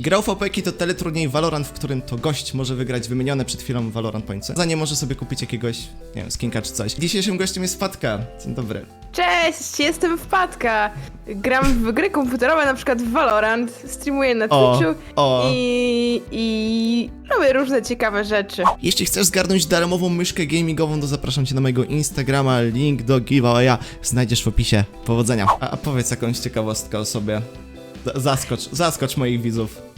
Grał w Opeki to teleturniej Valorant, w którym to gość może wygrać wymienione przed chwilą Valorant Pointsy. Za nie może sobie kupić jakiegoś, nie wiem, skinka czy coś. Dzisiejszym gościem jest Fatka. Dzień dobry. Cześć, jestem Wpadka. Gram w gry komputerowe, na przykład w Valorant, streamuję na O, Twitchu o. i, i robię różne ciekawe rzeczy. Jeśli chcesz zgarnąć darmową myszkę gamingową, to zapraszam cię na mojego Instagrama, link do giveawaya znajdziesz w opisie. Powodzenia. A, a powiedz jakąś ciekawostkę o sobie. Z- Zaskocz, zaskocz moich widzów.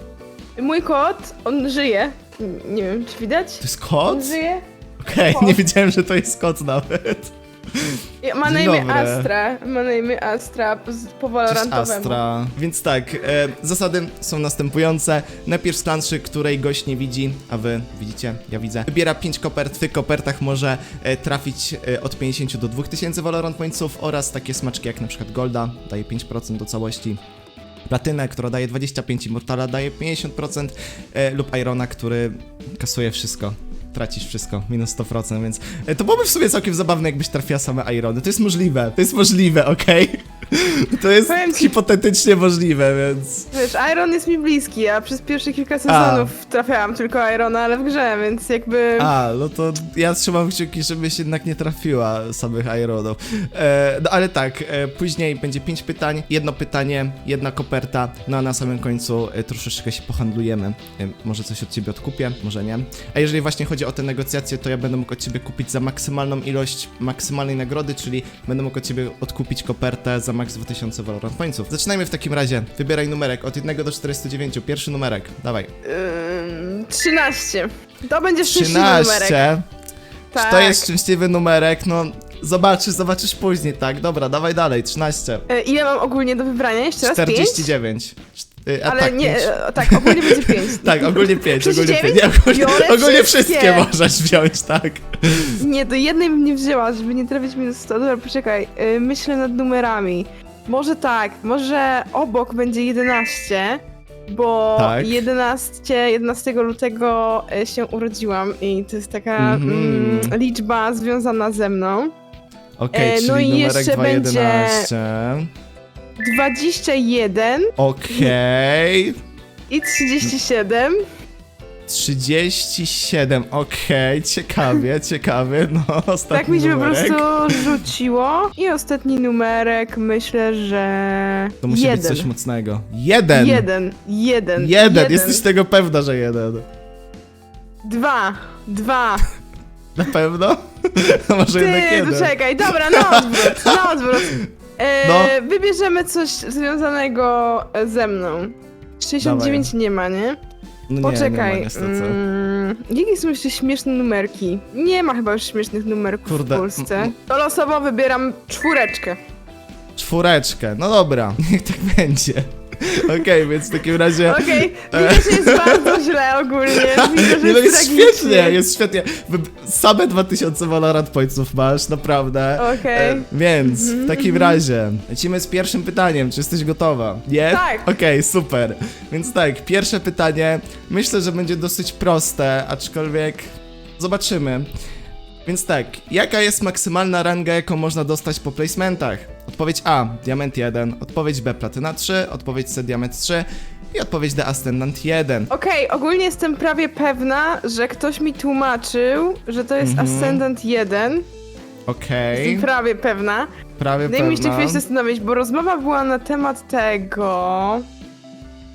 Mój kot, on żyje. N- Nie wiem, czy widać? To jest kot? On żyje. Okej, nie wiedziałem, że to jest kot nawet. I Ma na Dzień imię dobry. Astra. Ma na imię Astra z- po Cześć Valorantowemu. Astra. Więc tak, e, zasady są następujące. Najpierw z planszy, której gość nie widzi, a wy widzicie, ja widzę. Wybiera 5 kopert, w tych kopertach może e, trafić e, od 50 do 2000 Valorant Pointsów oraz takie smaczki jak na przykład Golda, daje 5% do całości. Platynę, która daje 25, Immortala daje 50% e, lub Irona, który kasuje wszystko. Tracisz wszystko, minus 100%, więc e, to byłoby w sumie całkiem zabawne, jakbyś trafiła same Irony. To jest możliwe, to jest możliwe, okej? To jest Powiem ci- hipotetycznie możliwe, więc... Wiesz, Iron jest mi bliski, a przez pierwsze kilka sezonów trafiałam tylko Irona, ale w grze, więc jakby... A, no to ja trzymam kciuki, żebyś jednak nie trafiła samych Ironów. E, no ale tak, e, później będzie pięć pytań, jedno pytanie, jedna koperta, no a na samym końcu e, troszeczkę się pohandlujemy. E, może coś od ciebie odkupię, może nie. A jeżeli właśnie chodzi o te negocjacje, to ja będę mógł od ciebie kupić za maksymalną ilość maksymalnej nagrody, czyli będę mógł od ciebie odkupić kopertę za max 2000 Valorant Pointsów. Zaczynajmy w takim razie. Wybieraj numerek od 1 do 49. Pierwszy numerek, dawaj. Ym, 13. To będzie szczęśliwy numerek. 13. Tak. Czy to jest szczęśliwy numerek? No, zobaczysz, zobaczysz później, tak? Dobra, dawaj dalej, 13. E, Ile mam ogólnie do wybrania? Jeszcze raz 5? 49. Czt- y, A Ale tak, nie, pięć. e, tak, ogólnie będzie 5. Tak, ogólnie 5, ogólnie 5. 39? Nie, ogólnie, Biorę ogólnie wszystkie. wszystkie. możesz wziąć, tak. Nie, do jednej bym nie wzięła, żeby nie trafić minus 100. Dobra, poczekaj, e, myślę nad numerami. Może tak, może obok będzie 11, bo Tak. 11, 11 lutego e, się urodziłam i to jest taka Mhm. mm, liczba związana ze mną. Okej, E, czyli no i numerek jeszcze 211. 21 Okej. i 37. 37, okej, ciekawie, ciekawie, no, ostatni Tak mi się po numerek. prostu rzuciło. I ostatni numerek, myślę, że. To musi jeden. być coś mocnego. Jeden! Jeden, jeden. Jeden, jesteś tego pewna, że jeden. Dwa, dwa. Na pewno? No może jednak Ty, jeden. czekaj, dobra, na odwrót, na odwrót. E, No. Wybierzemy coś związanego e, ze mną. 69 nie ma, nie? No nie, Poczekaj. nie ma niestety. mm, jakie są jeszcze śmieszne numerki? Nie ma chyba już śmiesznych numerków Kurde, w Polsce. To losowo wybieram czwóreczkę. Czwóreczkę, no dobra, niech tak będzie. Okej, więc w takim razie... Okej, widzę, że jest bardzo źle ogólnie. Widzę, że Nie, no jest tragicznie. świetnie, jest świetnie. Wy- Same 2000 Valorant Pointsów masz, naprawdę. Okej. E, więc Mhm, w takim razie lecimy z pierwszym pytaniem. Czy jesteś gotowa? Nie? Tak. Okej, super. Więc tak, pierwsze pytanie myślę, że będzie dosyć proste, aczkolwiek zobaczymy. Więc tak, jaka jest maksymalna ranga, jaką można dostać po placementach? Odpowiedź A, diament 1, odpowiedź B, platyna 3, odpowiedź C, diament 3 i odpowiedź D, ascendant 1. Okej, ogólnie jestem prawie pewna, że ktoś mi tłumaczył, że to jest Mhm. Ascendant 1. Okej, Jestem prawie pewna. prawie Daj mi jeszcze pewna. chwilę się zastanowić, bo rozmowa była na temat tego...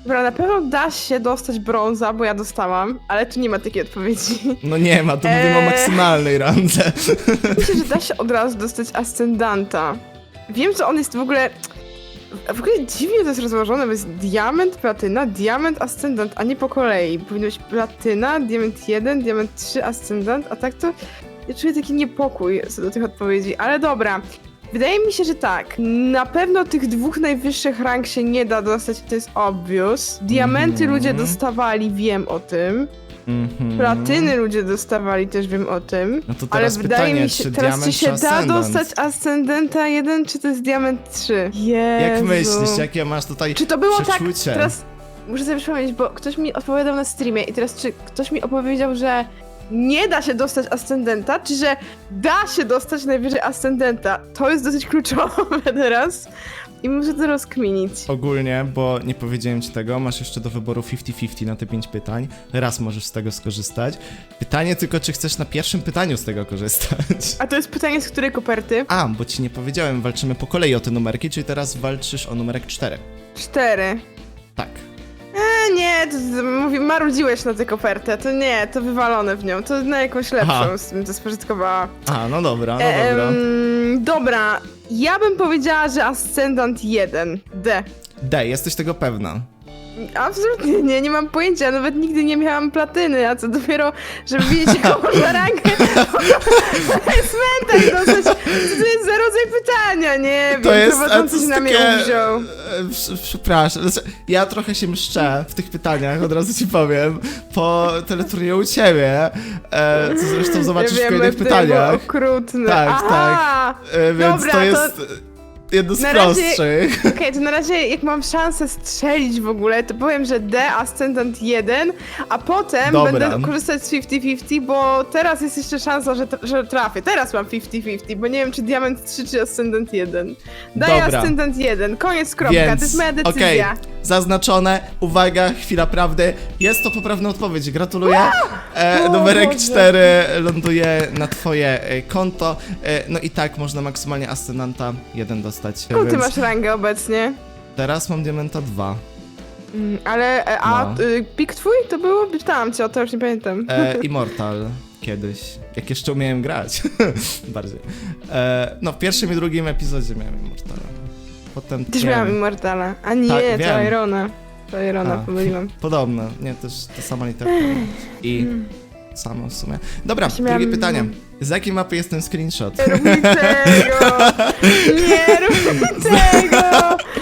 Dobra, na pewno da się dostać brąza, bo ja dostałam, ale tu nie ma takiej odpowiedzi. No nie ma, tu mówimy o Eee. maksymalnej randze. Myślę, że da się od razu dostać Ascendanta. Wiem, że on jest w ogóle... W ogóle dziwnie to jest rozłożone, bo jest diament, platyna, diament, ascendant, a nie po kolei. Powinno być platyna, diament 1, diament 3, ascendant, a tak to ja czuję taki niepokój co do tych odpowiedzi, ale dobra. Wydaje mi się, że tak. Na pewno tych dwóch najwyższych rank się nie da dostać, to jest obvious. Diamenty Mhm. ludzie dostawali, wiem o tym. Mhm. Platyny ludzie dostawali, też wiem o tym. No to Ale teraz wydaje pytanie, mi się, czy teraz diament czy się czy da ascendant? dostać Ascendenta 1, czy to jest Diament 3? Jezu. Jak myślisz, jakie masz tutaj Czy to było tak, przeczucie? teraz muszę sobie przypomnieć, bo ktoś mi odpowiadał na streamie i teraz czy ktoś mi opowiedział, że nie da się dostać Ascendenta, czy że da się dostać najwyżej Ascendenta? To jest dosyć kluczowe teraz, i muszę to rozkminić. Ogólnie, bo nie powiedziałem ci tego, masz jeszcze do wyboru 50-50 na te 5 pytań. Raz możesz z tego skorzystać. Pytanie tylko, czy chcesz na pierwszym pytaniu z tego korzystać. A to jest pytanie, z której koperty? A, bo ci nie powiedziałem, walczymy po kolei o te numerki, czyli teraz walczysz o numerek 4. Cztery. Tak. E, nie, to, to, mówi, marudziłeś na tę kopertę. To nie, to wywalone w nią. To na jakąś lepszą Aha. z tym to spożytkowała. A, no dobra, no E, dobra. em, dobra, ja bym powiedziała, że Ascendant 1. D. D, jesteś tego pewna. Absolutnie nie, nie mam pojęcia, nawet nigdy nie miałam platyny, a co dopiero, żeby wiedzieć jaką można rangę cmentarz dostać, co to jest za rodzaj pytania, nie To wiem, jest, a to prowadzący jest się na mnie takie... uwziął. e, prz- Przepraszam, znaczy, ja trochę się mszczę w tych pytaniach, od razu ci powiem, po teleturnieju u ciebie, e, co zresztą zobaczysz ja w kolejnych to pytaniach. okrutne. Tak, Aha! E, więc Dobra, to to- jest jedno z Na prostszych. Okej, to na razie jak mam szansę strzelić w ogóle, to powiem, że D, Ascendant 1, a potem Dobra. będę korzystać z 50-50, bo teraz jest jeszcze szansa, że, że trafię. Teraz mam 50-50, bo nie wiem, czy Diament 3, czy Ascendant 1. Daję Dobra. Ascendant 1, koniec, kropka, Więc, to jest moja decyzja. okej, zaznaczone, uwaga, chwila prawdy, jest to poprawna odpowiedź, gratuluję. E, O numerek Boże. 4 ląduje na twoje e, konto, e, no i tak można maksymalnie ascendanta 1 dostać. Jaką ty więc masz rangę obecnie? Teraz mam diamenta 2. Mm, ale, e, a No. y, pik twój to było? Pytałam cię o to, już nie pamiętam. E, Immortal kiedyś, jak jeszcze umiałem grać, bardziej. E, no, w pierwszym i drugim epizodzie miałem Immortala. Potem... Też nie miałam wiem, Immortala. A nie, Tak, to wiem. Irona. To Irona, A. pomyliłam. Podobne, nie, też ta sama literka. I samo w sumie. Dobra, Właśnie drugie miałam- pytanie. Z jakiej mapy jest ten screenshot? Nie rób mi tego! Nie rób mi tego!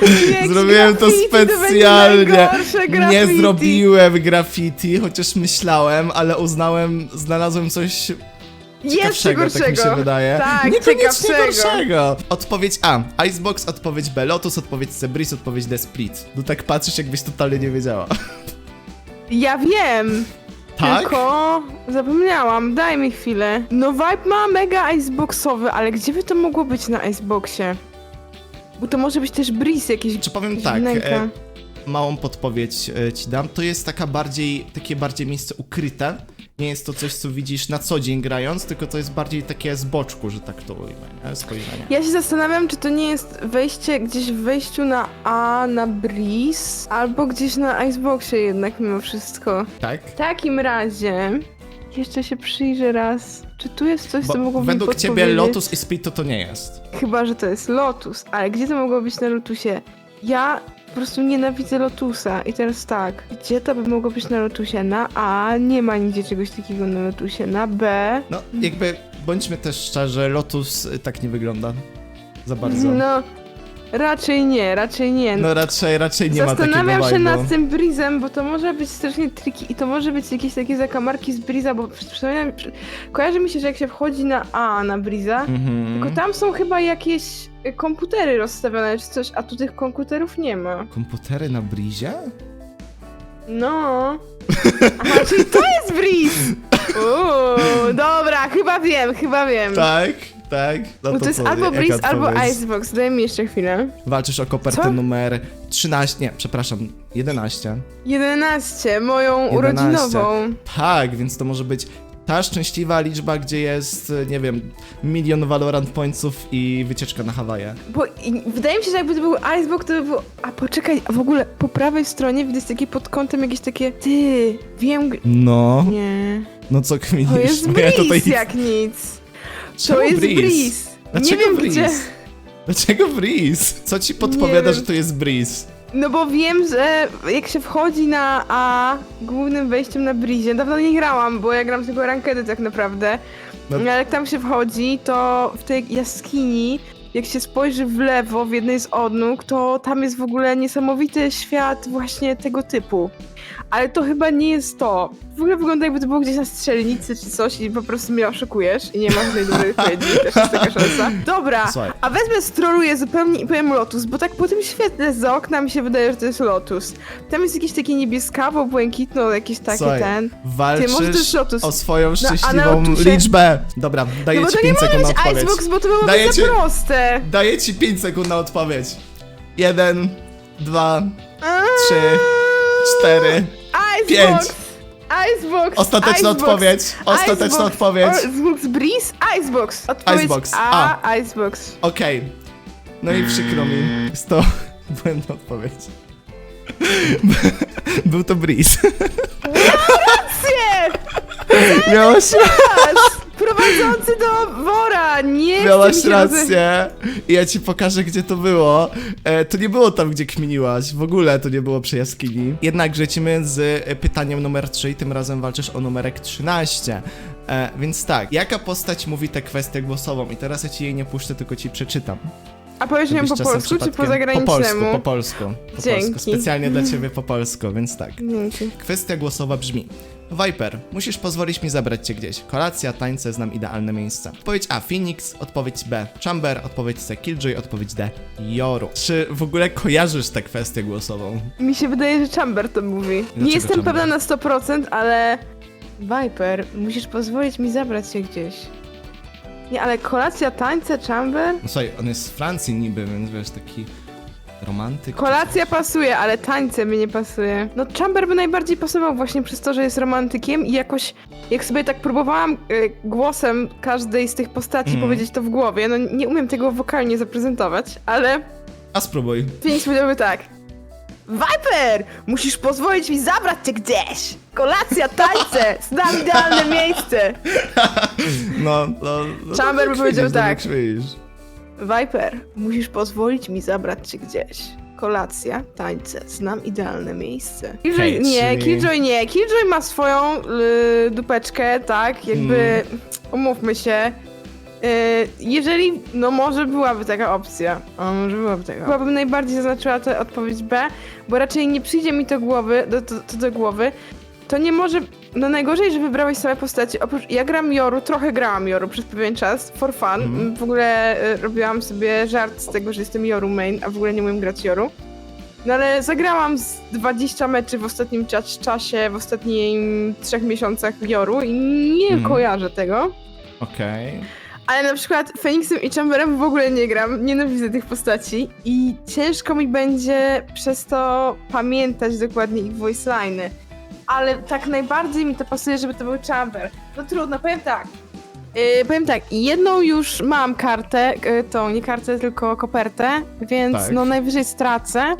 Jakieś Zrobiłem to graffiti, będzie specjalnie. najgorsze Nie graffiti. zrobiłem graffiti, chociaż myślałem, ale uznałem, znalazłem coś Jeszcze ciekawszego, tak mi się gorszego. wydaje. Tak, Niekoniecznie ciekawszego. gorszego. Odpowiedź A. Icebox, odpowiedź B. Lotus, odpowiedź C. Breeze, odpowiedź D. Split. No tak patrzysz, jakbyś totalnie nie wiedziała. Ja wiem! Tak? Tylko zapomniałam, daj mi chwilę. No vibe ma mega iceboxowy, ale gdzie by to mogło być na iceboxie? Bo to może być też breeze jakieś Czy powiem tak, e, małą podpowiedź e, ci dam. To jest taka bardziej, takie bardziej miejsce ukryte. Nie jest to coś, co widzisz na co dzień grając, tylko to jest bardziej takie z boczku, że tak to ujmę, nie? Spojrzenie. Ja się zastanawiam, czy to nie jest wejście gdzieś w wejściu na A, na breeze, albo gdzieś na iceboxie jednak mimo wszystko. Tak? W takim razie jeszcze się przyjrzę raz. Czy tu jest coś, co Bo mogłoby mi według ciebie? Lotus i Split to to nie jest. Chyba, że to jest Lotus, ale gdzie to mogło być na Lotusie? Ja po prostu nienawidzę Lotusa i teraz tak, gdzie to by mogło być na Lotusie? Na A nie ma nigdzie czegoś takiego na Lotusie, na B No, jakby, bądźmy też szczerzy, Lotus tak nie wygląda. Za bardzo. No raczej nie, raczej nie. raczej, raczej nie ma takiego Zastanawiam się vibe'u. nad tym Breezem, bo to może być strasznie tricky i to może być jakieś takie zakamarki z Breeza, bo przy- przypominam, przy- kojarzy mi się, że jak się wchodzi na A na Breeza, Mhm. tylko tam są chyba jakieś y, komputery rozstawione czy coś, a tu tych komputerów nie ma. Komputery na Breezie? No. Aha, czyli to jest Breeze! Uuu, dobra, chyba wiem, chyba wiem. Tak, tak. No Bo to jest albo jaka Breeze, albo odpowiedź? Icebox. Daj mi jeszcze chwilę. Walczysz o kopertę Co? numer 13, nie, przepraszam, 11. 11, moją 11. urodzinową. Tak, więc to może być ta szczęśliwa liczba, gdzie jest, nie wiem, milion Valorant pointsów i wycieczka na Hawaje. Bo i, wydaje mi się, że jakby to był Icebox, to by było... A poczekaj, a w ogóle po prawej stronie widać takie pod kątem jakieś takie... Ty, wiem... No, Nie. no co kminisz? To jest Breeze jak nic. Czemu To jest Breeze? Breeze. Dlaczego Nie wiem Breeze? gdzie... Dlaczego Breeze? Co ci podpowiada, że to jest Breeze? No bo wiem, że jak się wchodzi na A głównym wejściem na Breezie, dawno nie grałam, bo ja gram tylko rankedy tak naprawdę, No. ale jak tam się wchodzi, to w tej jaskini, jak się spojrzy w lewo w jednej z odnóg, to tam jest w ogóle niesamowity świat właśnie tego typu. Ale to chyba nie jest to. W ogóle wygląda jakby to było gdzieś na strzelnicy czy coś i po prostu mnie oszukujesz i nie ma żadnej dobrej odpowiedzi, też jest taka szansa. Dobra, Słuchaj. a wezmę, stroluję zupełnie i powiem Lotus, bo tak po tym świetle za okna mi się wydaje, że to jest Lotus. Tam jest jakieś takie niebieskawo, błękitno, jakieś takie Słuchaj, ten. Walczysz Ty, może to jest Lotus. o swoją a na szczęśliwą Lotusie- liczbę. Dobra, daję No bo ci to nie 5 może sekund być na odpowiedź. Icebox, bo to byłoby Daję za ci- proste. Daję ci 5 sekund na odpowiedź. Jeden, dwa, trzy, cztery. Icebox! pięć. Icebox! Ostateczna Icebox, odpowiedź. Ostateczna Icebox. odpowiedź. Icebox Breeze? Icebox. Odpowiedź Icebox, A. Icebox. Okej. No i przykro mi. Jest to błędna odpowiedź. Był to Breeze. Nie! Miałaś, Pas! Prowadzący do wora! Nie miałaś mi się rację. I ja ci pokażę, gdzie to było. E, to nie było tam, gdzie kminiłaś. W ogóle to nie było przy jaskini. Jednak lecimy z e, pytaniem numer 3 i tym razem walczysz o numerek 13. E, więc tak, jaka postać mówi tę kwestię głosową? I teraz ja ci jej nie puszczę, tylko ci przeczytam. A powiesz Żebyś po czasem polsku czy po przypadkiem-? Po polsku, po polsku. Po Dzięki. polsku. Specjalnie dla ciebie po polsku, więc tak. Dzięki. Kwestia głosowa brzmi. Viper, musisz pozwolić mi zabrać cię gdzieś. Kolacja, tańce, znam idealne miejsce. Odpowiedź A. Phoenix, odpowiedź B. Chamber, odpowiedź C. Killjoy, odpowiedź D. Joru. Czy w ogóle kojarzysz tę kwestię głosową? Mi się wydaje, że Chamber to mówi. Dlaczego nie jestem Chamber? pewna na 100%, ale... Viper, musisz pozwolić mi zabrać się gdzieś. Nie, ale kolacja, tańce, Chamber? No słuchaj, on jest z Francji niby, więc wiesz, taki romantyk. Kolacja pasuje, ale tańce mi nie pasuje. No Chamber by najbardziej pasował właśnie przez to, że jest romantykiem i jakoś, jak sobie tak próbowałam y, głosem każdej z tych postaci Mhm. powiedzieć to w głowie, no nie umiem tego wokalnie zaprezentować, ale A spróbuj. Phoenix powiedziałby tak. Viper! Musisz pozwolić mi zabrać cię gdzieś! Kolacja, tańce! Znam idealne miejsce! No, no. no Chamber no, by powiedział no, tak. widzisz. Viper, musisz pozwolić mi zabrać cię gdzieś. Kolacja, tańce, znam idealne miejsce. Killjoy, Hej, nie, czyli- Killjoy nie. Killjoy ma swoją y, dupeczkę, tak? Jakby, Mm. umówmy się. Y, jeżeli, no może byłaby taka opcja. O, może byłaby taka. Chyba bym najbardziej zaznaczyła tę odpowiedź B, bo raczej nie przyjdzie mi to głowy, do, to, to do głowy. To nie może. No najgorzej, że wybrałeś same postacie. Oprócz ja gram Joru, trochę grałam Joru przez pewien czas, for fun. Mhm. W ogóle y, robiłam sobie żart z tego, że jestem Joru main, a w ogóle nie umiem grać Joru. No ale zagrałam z 20 meczy w ostatnim cza- czasie, w ostatnim trzech miesiącach Joru i nie Mhm. kojarzę tego. Okej. Ale na przykład Feniksem i Chamberem w ogóle nie gram, nienawidzę tych postaci i ciężko mi będzie przez to pamiętać dokładnie ich voice line'y. Ale tak najbardziej mi to pasuje, żeby to był Chamber. No trudno, powiem tak. Yy, powiem tak, jedną już mam kartę, yy, tą nie kartę, tylko kopertę, więc Tak. no najwyżej stracę.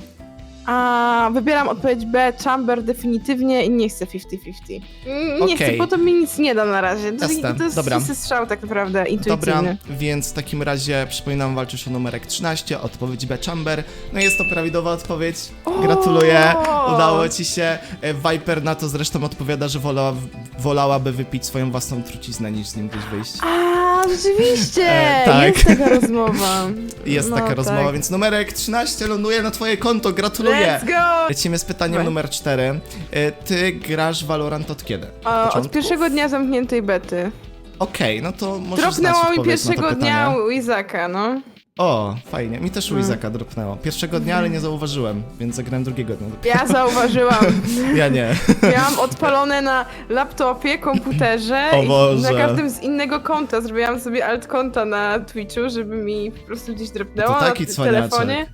A wybieram odpowiedź B, Chamber definitywnie i nie chcę 50-50. Mm, Nie Okej. chcę, bo to mi nic nie da na razie. To, Jasne, to jest dobra. strzał tak naprawdę, intuicyjny. Dobra, więc w takim razie przypominam, walczysz o numerek 13, odpowiedź B Chamber. No jest to prawidłowa odpowiedź. O! Gratuluję, udało ci się. E, Viper na to zresztą odpowiada, że wola, wolałaby wypić swoją własną truciznę niż z nim gdzieś wyjść. A, rzeczywiście! E, tak. Jest taka rozmowa. Jest No, taka tak. rozmowa, więc numerek 13 ląduje na twoje konto, gratuluję. Let's go! Lecimy z pytaniem numer 4. E, Ty grasz Valorant od kiedy? A, od pierwszego dnia zamkniętej bety. Okej, no to znać Dropnęło mi pierwszego dnia u Izaka, no. O, fajnie. Mi też No. Izaka dropnęło. Pierwszego dnia, ale nie zauważyłem, więc zagrałem drugiego dnia. Ja zauważyłam. Ja nie. Miałam odpalone na laptopie, komputerze O i Boże. na każdym z innego konta. Zrobiłam sobie alt konta na Twitchu, żeby mi po prostu gdzieś dropnęło to taki na cwaniaczek. telefonie.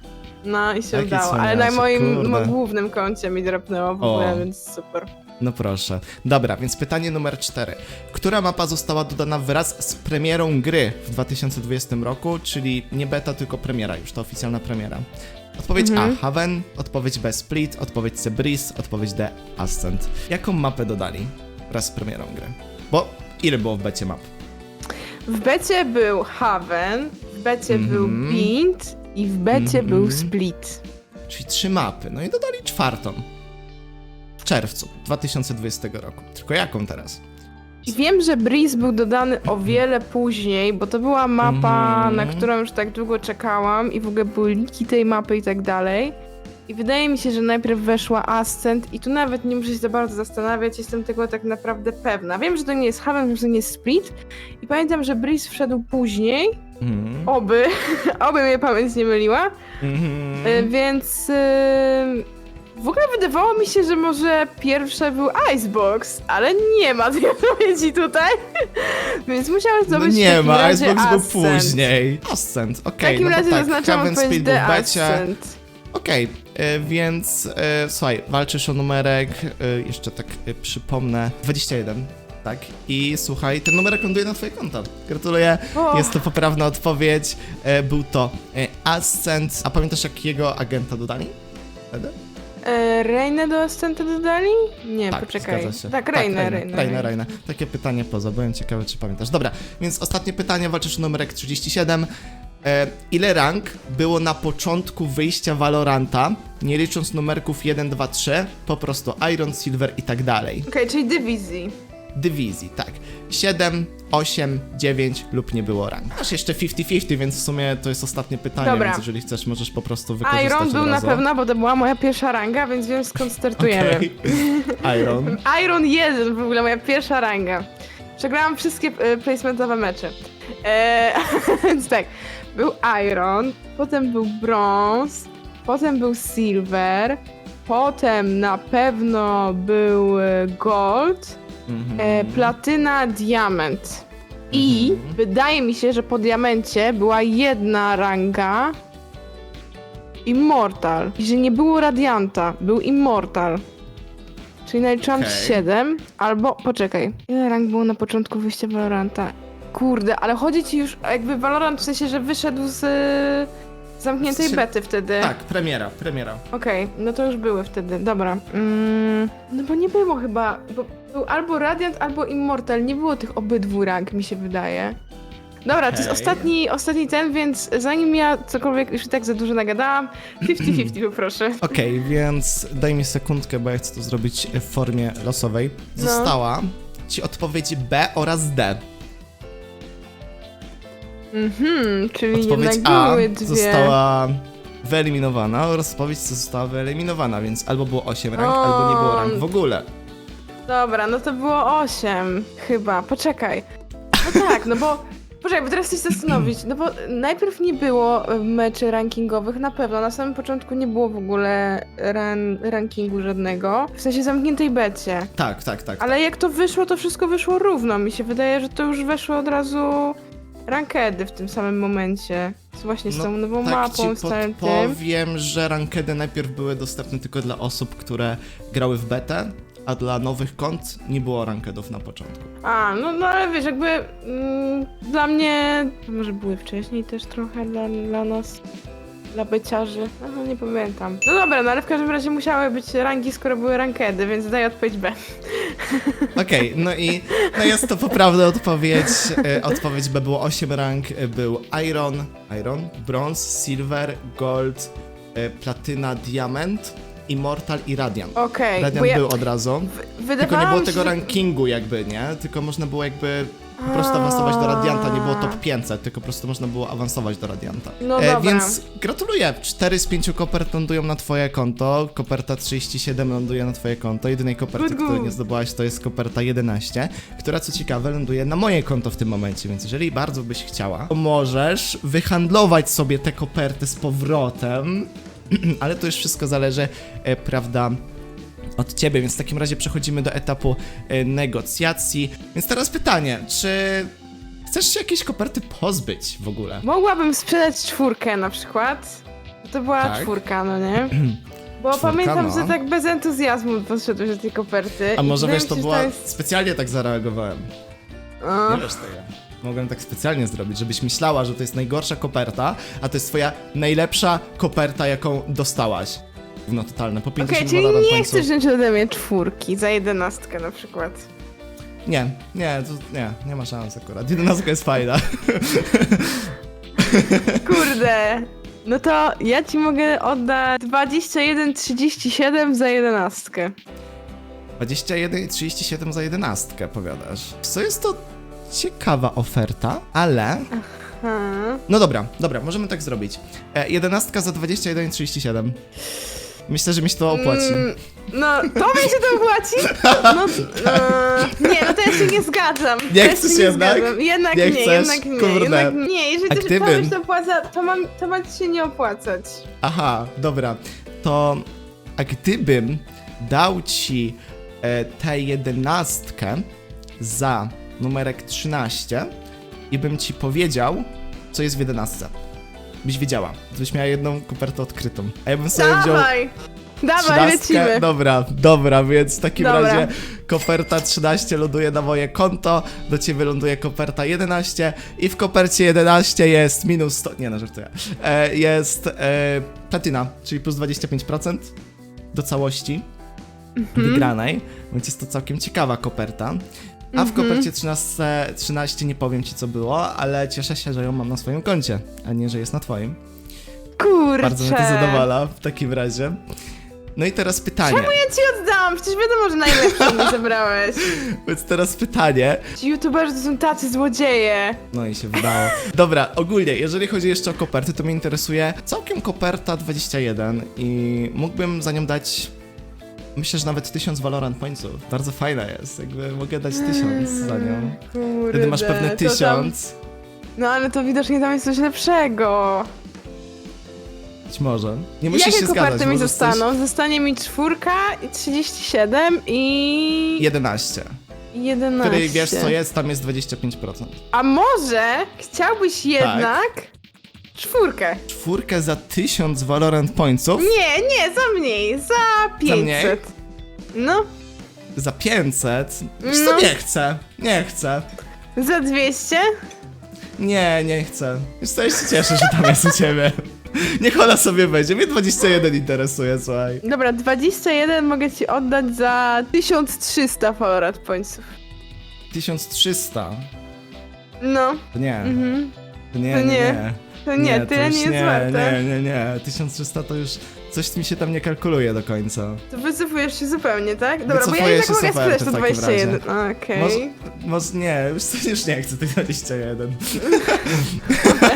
No i się Taki udało, ale na cwaniaczek, moim kurde. mo- głównym koncie mi dropnęło w O. ogóle, więc super. No proszę. Dobra, więc pytanie numer 4. Która mapa została dodana wraz z premierą gry w 2020 roku, czyli nie beta, tylko premiera, już to oficjalna premiera? Odpowiedź Mhm. A, Haven, odpowiedź B, Split, odpowiedź C, Breeze, odpowiedź D, Ascent. Jaką mapę dodali wraz z premierą gry? Bo ile było w becie map? W becie był Haven, w becie Mhm. był Bint i w becie Mhm. był Split. Czyli trzy mapy. No i dodali czwartą. W czerwcu 2020 roku. Tylko jaką teraz? I wiem, że Breeze był dodany o wiele później, bo to była mapa, Mhm. na którą już tak długo czekałam i w ogóle były liki tej mapy i tak dalej. I wydaje mi się, że najpierw weszła Ascent i tu nawet nie muszę się za bardzo zastanawiać, jestem tego tak naprawdę pewna. Wiem, że to nie jest Haven, wiem, że to nie jest Split i pamiętam, że Breeze wszedł później, Mhm. oby, oby mnie pamięć nie myliła. Y, Więc w ogóle wydawało mi się, że może pierwsze był Icebox, ale nie ma tej odpowiedzi tutaj. Więc musiałam No zdobyć w nie takim ma, razie Icebox był Ascent. później. Ascent, W okej, takim no to razie tak, zaznaczam Haven odpowiedź Speed był The w becie, Ascent. Okej, e, więc e, słuchaj, walczysz o numerek, e, jeszcze tak e, przypomnę, 21, tak? I słuchaj, ten numerek ląduje na twoje konto. Gratuluję, O. jest to poprawna odpowiedź. E, był to e, Ascent, a pamiętasz jakiego agenta dodali? Wtedy? E, Reinę do Ascenta dodali? Nie, Tak, poczekaj. zgadza się. Tak, Reinę, Reinę. Rejna, Rejna. Takie pytanie poza, byłem ciekawy, czy pamiętasz. Dobra, więc ostatnie pytanie, walczysz numerek 37. E, ile rank było na początku wyjścia Valoranta, nie licząc numerków 1, 2, 3, po prostu Iron, Silver i tak dalej? Okej, czyli dywizji. Dywizji, tak. 7, 8, 9 lub nie było rank. Masz jeszcze 50-50, więc w sumie to jest ostatnie pytanie, Dobra. więc jeżeli chcesz, możesz po prostu wykorzystać Iron był na pewno, bo to była moja pierwsza ranga, więc wiem skąd startujemy. Okej. Iron. Iron 1 w ogóle moja pierwsza ranga. Przegrałam wszystkie e, placementowe mecze. E, więc tak, był Iron, potem był Bronze, potem był Silver, potem na pewno był e, Gold. E, Platyna, Diament. I Mhm. wydaje mi się, że po diamencie była jedna ranga Immortal. I że nie było Radianta, był Immortal. Czyli naliczyłam Okej. 7, albo poczekaj. Ile rank było na początku wyjścia Valoranta? Kurde, ale chodzi ci już jakby Valorant w sensie, że wyszedł z y, zamkniętej sensie- bety wtedy. Tak, premiera, premiera. Okej, no to już były wtedy, dobra. Mm, no bo nie było chyba, bo był albo Radiant, albo Immortal, nie było tych obydwu rank, mi się wydaje. Dobra, to jest ostatni, ostatni ten, więc zanim ja cokolwiek już i tak za dużo nagadałam, 50-50 poproszę. Okej, więc daj mi sekundkę, bo ja chcę to zrobić w formie losowej. No. Została ci odpowiedź B oraz D. Mhm, czyli Odpowiedź jednak A były dwie. została wyeliminowana oraz odpowiedź C została wyeliminowana, więc albo było 8 rank, O. albo nie było rank w ogóle. Dobra, no to było 8 chyba, poczekaj. No tak, no bo... Poczekaj, bo teraz chcę się zastanowić, no bo najpierw nie było e, meczy rankingowych, na pewno, na samym początku nie było w ogóle ran, rankingu żadnego, w sensie zamkniętej becie. Tak, tak, tak. Ale jak to wyszło, to wszystko wyszło równo, mi się wydaje, że to już weszło od razu rankedy w tym samym momencie. Z Właśnie z No tą nową tak mapą, ci z całym tym. podpowiem, że rankedy najpierw były dostępne tylko dla osób, które grały w betę, a dla nowych kont nie było rankedów na początku. A, no, no ale wiesz, jakby mm, dla mnie, może były wcześniej też trochę dla, dla nas, dla beciarzy, no nie pamiętam. No dobra, no ale w każdym razie musiały być rangi, skoro były rankedy, więc daję odpowiedź B. Okej, no i no jest to poprawna odpowiedź. E, Odpowiedź B było 8 rank, e, był Iron, Iron, Bronze, Silver, Gold, e, Platyna, Diament, Immortal i Radiant. Okej, bo Radiant ja był od razu, tylko nie było się, tego że- rankingu jakby, nie? Tylko można było jakby po prostu awansować do Radianta, nie było top 500, tylko po prostu można było awansować do Radianta. No E, dobra. więc gratuluję, 4 z 5 kopert lądują na twoje konto, koperta 37 ląduje na twoje konto, jedynej koperty, której nie zdobyłaś to jest koperta 11, która co ciekawe ląduje na moje konto w tym momencie, więc jeżeli bardzo byś chciała, to możesz wyhandlować sobie te koperty z powrotem, ale to już wszystko zależy, e, prawda, od ciebie, więc w takim razie przechodzimy do etapu e, negocjacji. Więc teraz pytanie, czy chcesz się jakiejś koperty pozbyć w ogóle? Mogłabym sprzedać czwórkę na przykład. To była Tak. czwórka, no nie? Bo Czwórka, pamiętam, no. że tak bez entuzjazmu podszedłeś do tej koperty. A może wiesz, to była... jest- Specjalnie tak zareagowałem. Nie wiesz tego. Mogłem tak specjalnie zrobić, żebyś myślała, że to jest najgorsza koperta, a to jest twoja najlepsza koperta, jaką dostałaś. No totalne, po 50 Okej, czyli dolarów nie końcu. chcesz wziąć ode mnie czwórki za jedenastkę na przykład. Nie, nie, to, nie, nie ma szans akurat. 11 jest fajna. Kurde. No to ja ci mogę oddać 21,37 za jedenastkę. 21 i 37 za 11, powiadasz. Co jest to ciekawa oferta, ale... Hmm. No dobra, dobra, możemy tak zrobić. E, 11 za 21 i 37. Myślę, że mi się to opłaci. Mm, no, tobie się to opłaci? No, e, nie, no to ja się nie zgadzam. Nie To ja chcesz się jednak? zgadzam. Jednak Nie nie, chcesz? jednak nie, Kurde. jednak nie. Jeżeli się to opłaca, to, mam, to ma ci się nie opłacać. Aha, dobra. To a gdybym dał ci e, tę jedenastkę za numerek 13 i bym ci powiedział, co jest w 11. byś wiedziała. Byś miała jedną kopertę odkrytą. A ja bym sobie wziął Dawaj! Dawaj, trzynastkę. lecimy. Dobra, dobra, więc w takim Dobra. razie koperta 13 ląduje na moje konto, do ciebie ląduje koperta 11 i w kopercie 11 jest minus 100, nie no, żartuję, e, jest e, platyna, czyli plus 25% do całości Mhm. wygranej, więc jest to całkiem ciekawa koperta. A w Mhm. kopercie 13, 13 nie powiem ci co było, ale cieszę się, że ją mam na swoim koncie, a nie, że jest na twoim. Kurczę. Bardzo mnie to zadowala w takim razie. No i teraz pytanie. Ja ci oddam, przecież wiadomo, że najlepsze mnie zabrałeś. Więc teraz pytanie. Ci youtuberzy to są tacy złodzieje. No i się wydało. Dobra, ogólnie, jeżeli chodzi jeszcze o koperty, to mnie interesuje całkiem koperta 21 i mógłbym za nią dać. Myślę, że nawet 1000 Valorant Pointsów. Bardzo fajna jest, jakby mogę dać 1000 za nią. Kurde, Wtedy masz pewne to tam- 1000. No ale to widocznie tam jest coś lepszego. Być może. Nie musisz Jakie się koperty zgadzać. mi może zostaną? Zostanie mi czwórka i 37 i... coś- 11. 11. Której wiesz co jest, tam jest 25%. A może chciałbyś jednak czwórkę? Czwórkę za 1000 Valorant Pointsów. Nie, nie, za mniej, za 500. mniej? No, Za 500. Wiesz co, No. nie chcę. Nie chcę. za 200? Nie, nie chcę. Wiesz co, ja się cieszę, że tam jest u ciebie. Niech ona sobie będzie. Mnie 21 interesuje, słuchaj. Dobra, 21 mogę ci oddać za 1300 Valorant Pointsów. 1300. No, Nie, mhm. nie, nie, To nie. nie. nie, to tyle nie jest nie, warte. Nie, nie, nie. 1300 to już coś mi się tam nie kalkuluje do końca. To wycofujesz się zupełnie, tak? Dobra, bo ja i tak mogę sprzedać to w takim 21. Okej. Może, może nie, już, już nie chcę tych 21.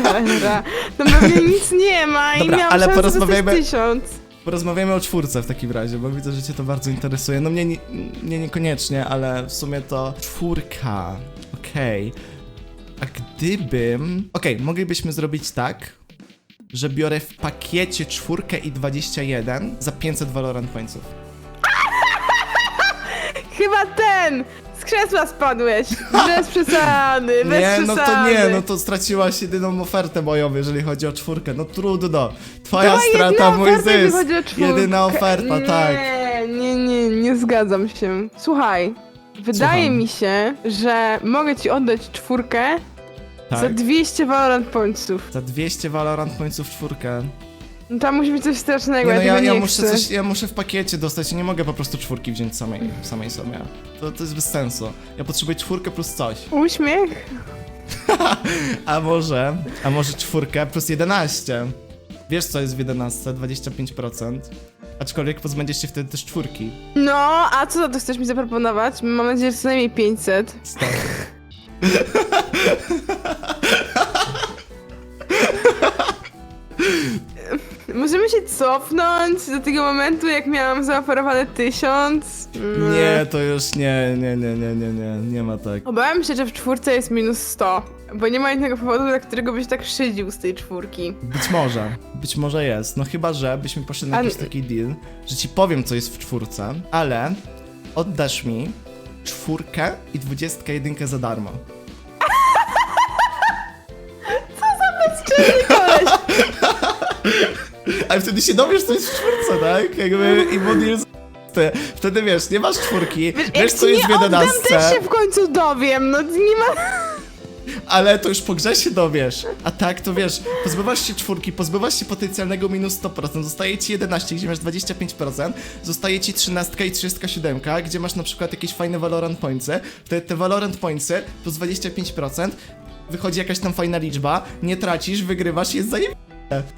Dobra. To pewnie nic nie ma i Dobra, miałam ale porozmawiajmy- dostać 1000. Porozmawiamy o czwórce w takim razie, bo widzę, że cię to bardzo interesuje. No mnie, nie, mnie niekoniecznie, ale w sumie to czwórka. Okej. A gdybym... Okej, moglibyśmy zrobić tak, że biorę w pakiecie czwórkę i 21 za 500 Valorant Pointsów. Chyba ten! Z krzesła spadłeś! Bez przesady, bez Nie, no to nie, no to straciłaś jedyną ofertę moją, jeżeli chodzi o czwórkę. No trudno. Twoja Była strata, mój oferta, zysk. chodzi o czwórkę. Jedyna oferta, tak. Nie, nie, nie, nie zgadzam się. Słuchaj, wydaje Słucham. mi się, że mogę ci oddać czwórkę za Tak. 200 Valorant Pointsów. Za 200 Valorant Pointsów czwórkę. No tam musi być coś strasznego, Nie, no ja, ja, tego ja nie muszę chcę. coś, ja muszę w pakiecie dostać, ja nie mogę po prostu czwórki wziąć samej, samej sobie. To, to jest bez sensu. Ja potrzebuję czwórkę plus coś. Uśmiech? A może, a może czwórkę plus 11. Wiesz co jest w 11? 25%. Aczkolwiek pozbędziesz się wtedy też czwórki. No, a co za to chcesz mi zaproponować? Mam nadzieję, że co najmniej 500. Stop. Możemy się cofnąć do tego momentu, jak miałam zaoferowane 1000? No. Nie, to już nie, nie, nie, nie, nie, nie, nie ma tak. Obawiam się, że w czwórce jest minus 100, bo nie ma innego powodu, dla którego byś tak szydził z tej czwórki. Być może, być może jest. No chyba, że byśmy poszli na A- jakiś taki deal, że ci powiem, co jest w czwórce, ale oddasz mi czwórkę i dwudziestkę jedynkę za darmo. Koleś, Ale wtedy się dowiesz, co jest w czwórce, tak? Jakby i ty. Wtedy wiesz, nie masz czwórki, wiesz, jak co jest w jedenastce, też się w końcu dowiem, no nie ma... ale to już po grze się dowiesz. A tak, to wiesz, pozbywasz się czwórki, pozbywasz się potencjalnego minus 100%, zostaje ci 11, gdzie masz 25%, zostaje ci 13 i 37, gdzie masz na przykład jakieś fajne Valorant Pointsy, wtedy te Valorant Pointsy plus 25%, wychodzi jakaś tam fajna liczba, nie tracisz, wygrywasz, jest zajem...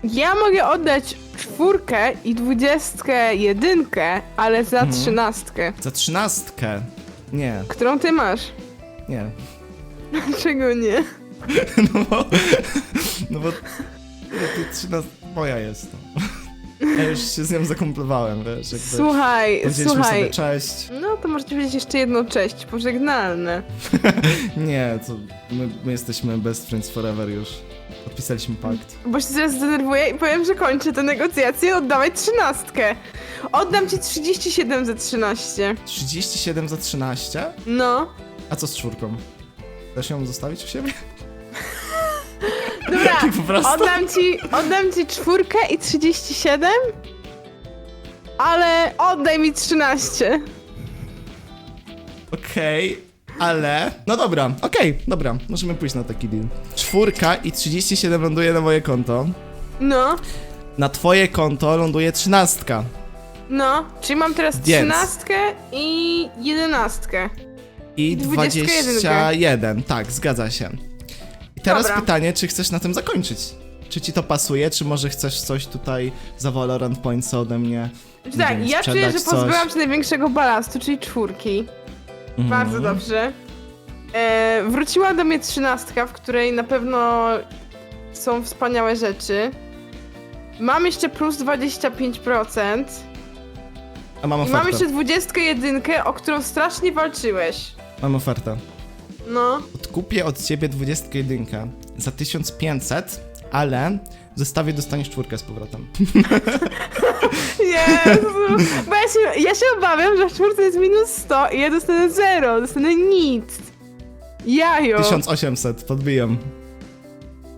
Ja mogę oddać czwórkę i dwudziestkę jedynkę, ale za Mhm. trzynastkę. Za trzynastkę. Nie, Którą ty masz? nie. Czego nie? No bo... No bo... No to 13... Moja jest to. Ja już się z nią zakomplowałem, wiesz, jakby... Słuchaj, Powiedzieliśmy słuchaj. sobie cześć. No to możecie powiedzieć jeszcze jedną cześć, pożegnalne. Nie, to my, my jesteśmy best friends forever już. Podpisaliśmy pakt. Bo się zaraz zdenerwuję i powiem, że kończę te negocjacje, oddawaj trzynastkę. Oddam ci 37 za 13. 37 za 13? No. A co z czwórką? Chcesz ją zostawić u siebie? Dobra, Taki po prostu. oddam ci, oddam ci czwórkę i 37, ale oddaj mi 13. Okej, ale... No dobra, okej, dobra, możemy pójść na taki deal. Czwórka i 37 ląduje na moje konto. No, Na twoje konto ląduje trzynastka. no, czyli mam teraz Więc. 13 i 11. I 21. 21. Tak, zgadza się. I teraz Dobra. pytanie, czy chcesz na tym zakończyć? Czy ci to pasuje, czy może chcesz coś tutaj za Valorant Points ode mnie? Znaczy Nie tak, wiem, ja czuję, że sprzedać coś? pozbyłam się największego balastu, czyli czwórki. Mhm. Bardzo dobrze. E, wróciła do mnie trzynastka, w której na pewno są wspaniałe rzeczy. Mam jeszcze plus 25%. A mam I ofertę. mam jeszcze 21, o którą strasznie walczyłeś. Mam ofertę. No. Odkupię od ciebie 21 za 1500, ale w zestawie dostaniesz czwórkę z powrotem. Jezu. Bo ja się, ja się obawiam, że w czwórce jest minus 100 i ja dostanę 0, dostanę nic. Jajo. 1800, podbijam.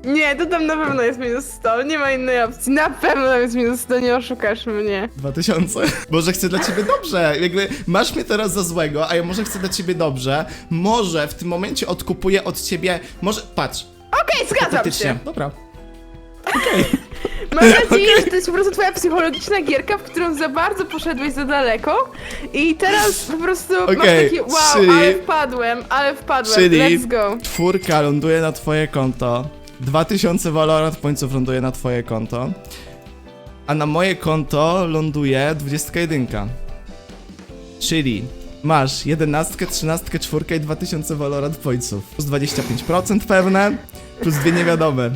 Nie, to tam na pewno jest minus 100, nie ma innej opcji. Na pewno tam jest minus 100, nie oszukasz mnie. 2000. Może chcę dla ciebie dobrze. Jakby masz mnie teraz za złego, a ja może chcę dla ciebie dobrze. Może w tym momencie odkupuję od ciebie. Może. Patrz. Okej, zgadzam się. Dobra. Mam nadzieję, że to jest po prostu twoja psychologiczna gierka, w którą za bardzo poszedłeś za daleko i teraz po prostu masz Okej, taki wow, czyli- ale wpadłem, ale wpadłem, Czyli- let's go. Czwórka ląduje na twoje konto. 2000 Valorant pońców ląduje na twoje konto. A na moje konto ląduje 21. Czyli masz 11, 13, 4 i 2000 Valorant pońców. Plus 25% pewne, plus dwie niewiadome.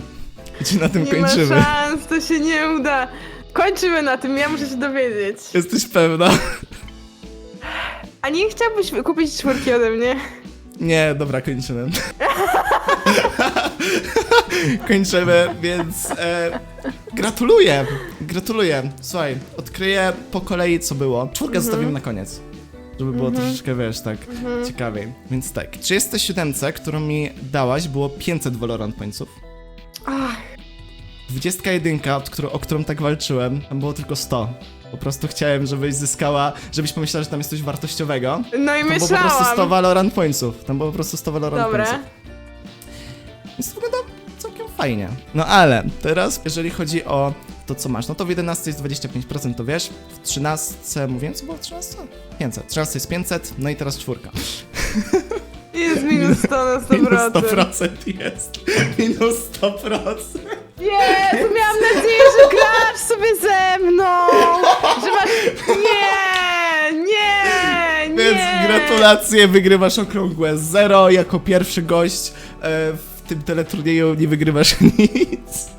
Czy na tym Nie kończymy? ma szans, to się nie uda. Kończymy na tym, ja muszę się dowiedzieć. Jesteś pewna? A nie chciałbyś kupić czwórki ode mnie? Nie, dobra, kończymy. kończymy, więc e, gratuluję. Gratuluję. Słuchaj, odkryję po kolei, co było. Czwórkę zostawimy na koniec. Żeby było troszeczkę, wiesz, tak ciekawiej. Więc tak, 37, którą mi dałaś, było 500 Valorant Pointsów. Ach, 21, od którą, o którą tak walczyłem, tam było tylko 100. Po prostu chciałem, żebyś zyskała, żebyś pomyślała, że tam jest coś wartościowego. no i Tam było po prostu 100 myślałam. Valorant Pointsów. Tam było po prostu 100 Valorant Dobra. Pointsów. Więc to wygląda całkiem fajnie. No ale teraz, jeżeli chodzi o to, co masz, no to w 11 jest 25%, to wiesz. W 13 mówiłem, co było w 13? 500. 13 jest 500, no i teraz czwórka. Jest minus 100 na 100%. Minus 100% jest. Minus 100%. Jezu, miałam nadzieję, że grasz sobie ze mną! Że masz... Nie! Nie! Nie! Więc gratulacje, wygrywasz okrągłe zero. Jako pierwszy gość e, w tym teleturnieju nie wygrywasz nic.